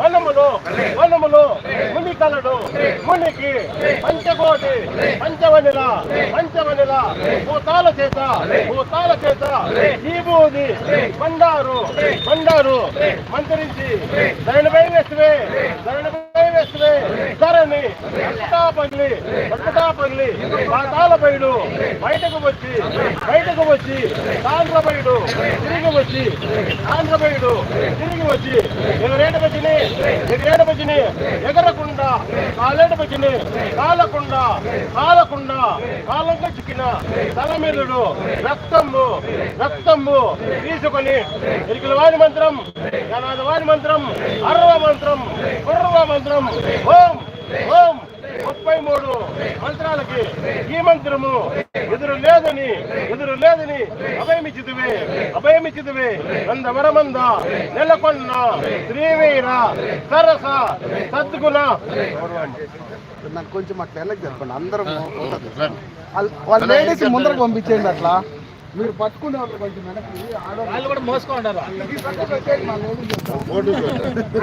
వనములు వనములు ముని మునికలడు మునికి పంచకోటి పంచవనిల పంచవనిల భూతాల చేత భూతాల చేత ఈ భూమి బండారు బండారు మంత్రించి ధరణపై వేస్తే ధరణపై వేస్తే ధరణి పట్టాపల్లి పట్టాపల్లి పాతాల పైడు బయటకు వచ్చి బయటకు వచ్చి ఆంధ్రపైడు తిరిగి వచ్చి ఆంధ్రపైడు తిరిగి వచ్చి ఎవరేట ఎగరేట వచ్చిని ఎగరకుండా కాలేట వచ్చిని కాలకుండా కాలకుండా కాలంగా చిక్కిన తలమిల్లుడు రక్తము రక్తము తీసుకొని ఇరికిల వారి మంత్రం జనాద వారి మంత్రం అర్వ మంత్రం కుర్వ మంత్రం ఓం ఓం ముప్పై మూడు మంత్రాలకి ఈ మంత్రము ఎదురు లేదని ఎదురు లేదని అభయమిచ్చితువే అభయమిచ్చితువే. నందవరమంద నెలకొన్న శ్రీవీర సరస సద్గుణ. నాకు కొంచెం అట్లా వెనక్కి చెప్పండి అందరం. వాళ్ళ- లేడీస్ ముందరకు పంపించేయండి అట్లా. మీరు పట్టుకునే వాళ్ళు కొంచెం వెనక్కి. ఆడవాళ్ళు వాళ్ళు కూడా మోసుకుంటారు